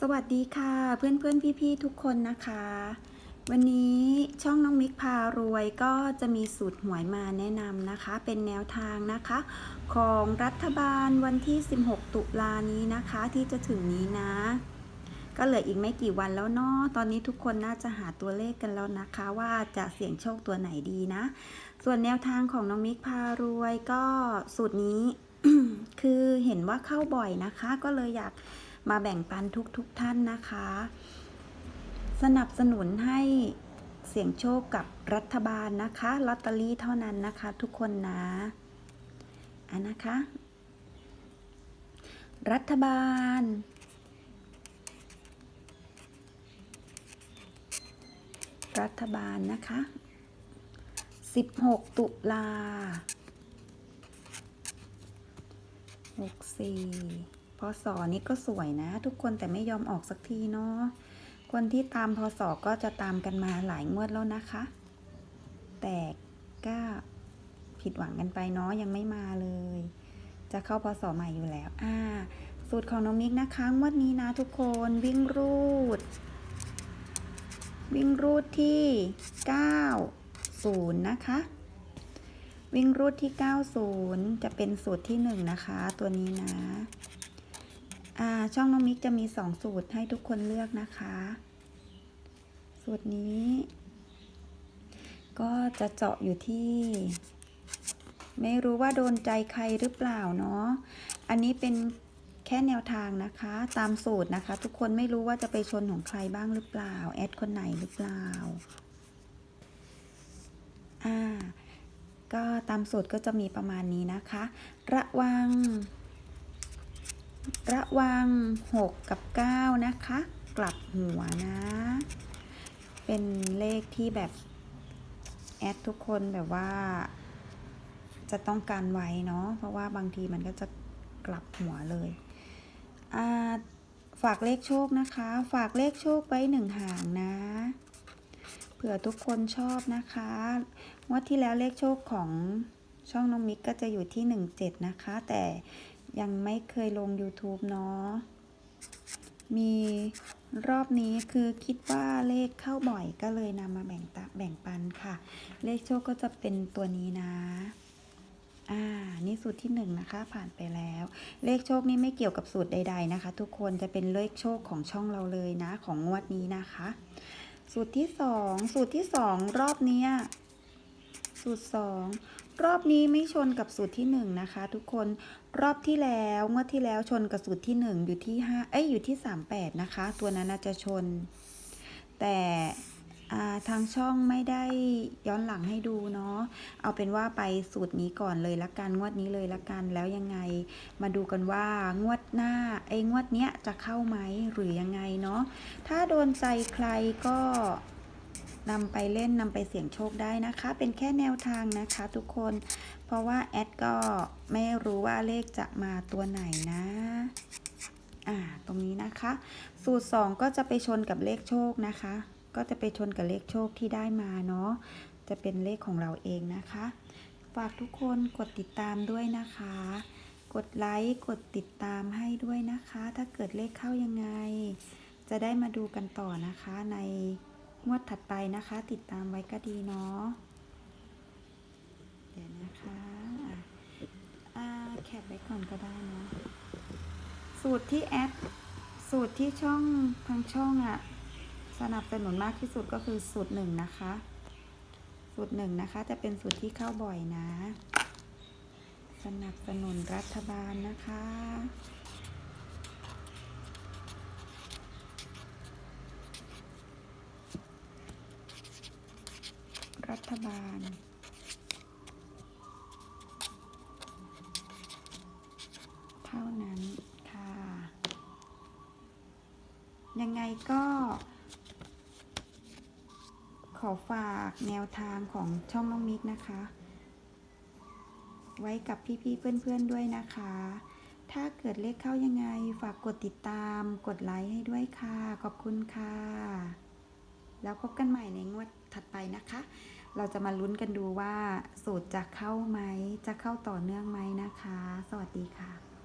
สวัสดีค่ะเพื่อนเพื่อนพี่พี่ๆทุกคนนะคะ วันนี้ช่องน้องมิกพารวยก็จะมีสูตรหวยมาแนะนำนะคะ เป็นแนวทางนะคะ ของรัฐบาลวันที่ 16 ตุลานี้นะคะที่จะถึงนี้นะ ก็เหลืออีกไม่กี่วันแล้วเนาะตอนนี้ทุกคนน่าจะหาตัวเลขกันแล้วนะคะ ว่าจะเสี่ยงโชคตัวไหนดีนะ ส่วนแนวทางของน้องมิกพารวยก็สูตรนี้ คือเห็นว่าเข้าบ่อยนะคะ ก็เลยอยาก มาแบ่งปันทุกทุกท่านนะคะ สนับสนุนให้เสี่ยงโชคกับรัฐบาลนะคะลอตเตอรี่เท่านั้นนะคะ ทุกคนนะอันนะคะ รัฐบาล รัฐบาลนะคะ 16 ตุลา64 พศนี้ก็สวยนะ ทุกคนแต่ไม่ยอมออกสักทีเนาะคนที่ตามพศก็จะตามกันมาหลายงวดแล้วนะคะ แต่ก็ผิดหวังกันไปเนาะยังไม่มาเลย จะเข้าพศใหม่อยู่แล้วอ่าสูตรของน้องมิกนะคะงวดนี้นะทุกคนวิ่งรูด วิ่งรูดที่ 90 นะคะ วิ่งรูดที่ 90 จะเป็นสูตรที่ 1 นะคะ ตัวนี้นะ ช่องน้องมิกจะมี2สูตรให้ทุกคนเลือกนะคะ สูตรนี้ ก็จะเจาะอยู่ที่ ไม่รู้ว่าโดนใจใครหรือเปล่าเนาะ อันนี้เป็นแค่แนวทางนะคะ ตามสูตรนะคะ ทุกคนไม่รู้ว่าจะไปชนของใครบ้างหรือเปล่า แอดคนไหนหรือเปล่า อ่า ก็ตามสูตรก็จะมีประมาณนี้นะคะ ระวัง ระวัง 6 กับ 9 นะคะ กลับหัวนะ เป็นเลขที่แบบ แอดทุกคนแบบว่า จะต้องการไว้เนาะเพราะว่าบางทีมันก็จะกลับหัวเลยฝากเลขโชคนะคะ ฝากเลขโชคไว้หนึ่งหางนะเผื่อทุกคนชอบนะคะงวดที่แล้วเลขโชคของช่องน้องมิกก็จะอยู่ที่ 17 นะคะ แต่ ยังไม่เคยลง YouTube เนาะ มีรอบนี้คือคิดว่าเลขเข้าบ่อยก็เลยนำมาแบ่งตแบ่งปันค่ะ เลขโชคก็จะเป็นตัวนี้นะ อ่า นี่สูตรที่หนึ่งนะคะผ่านไปแล้ว เลขโชคนี่ไม่เกี่ยวกับสูตรใด ๆนะคะ ทุกคนจะเป็นเลขโชคของช่องเราเลยนะ ของงวดนี้นะคะ สูตรที่สองสูตรที่สองรอบนี้สูตรสองรอบนี้ไม่ชนกับสูตรที่หนึ่งนะคะ ทุกคน รอบที่แล้วงวดที่แล้วชนกับสูตรที่หนึ่งอยู่ที่ห้าเอ้ยอยู่ที่สามแปดนะคะ ตัวนั้นน่าจะชน แต่ทางช่องไม่ได้ย้อนหลังให้ดูเนาะเอาเป็นว่าไปสูตรนี้ก่อนเลยละกันงวดนี้เลยละกันแล้วยังไง มาดูกันว่างวดหน้าไอ้งวดเนี้ยจะเข้าไหมหรือยังไงเนาะถ้าโดนใจใครก็ นำไปเล่นนำไปเสี่ยงโชคได้นะคะ เป็นแค่แนวทางนะคะทุกคน เพราะว่าแอดก็ไม่รู้ว่าเลขจะมาตัวไหนนะอ่าตรงนี้นะคะ สูตร 2 ก็จะไปชนกับเลขโชคนะคะ ก็จะไปชนกับเลขโชคที่ได้มาเนาะจะเป็นเลขของเราเองนะคะ ฝากทุกคนกดติดตามด้วยนะคะ กดไลค์กดติดตามให้ด้วยนะคะ ถ้าเกิดเลขเข้ายังไง จะได้มาดูกันต่อนะคะใน งวดถัดไปนะคะ ติดตามไว้ก็ดีเนาะเดี๋ยวนะคะอะอ่าแคปไว้ก่อนก็ได้เนาะสูตรที่แอดสูตรที่ช่องทางช่องอะ่ะ สนับสนุนมากที่สุดก็คือสูตรหนึ่งนะคะ สูตรหนึ่งนะคะ จะเป็นสูตรที่เข้าบ่อยนะ สนับสนุนรัฐบาลนะคะ รั ฐบาล เท่านั้นค่ะ ยังไงก็ ขอฝากแนวทางของช่องน้องมิกนะคะ ไว้กับพี่ๆเพื่อนๆด้วยนะคะ ถ้าเกิดเลขเข้ายังไง ฝากกดติดตาม กดไลค์ให้ด้วยค่ะ ขอบคุณค่ะแล้วพบกันใหม่ในงวดถัดไปนะคะ เราจะมาลุ้นกันดูว่าสูตรจะเข้าไหม จะเข้าต่อเนื่องไหมนะคะ สวัสดีค่ะ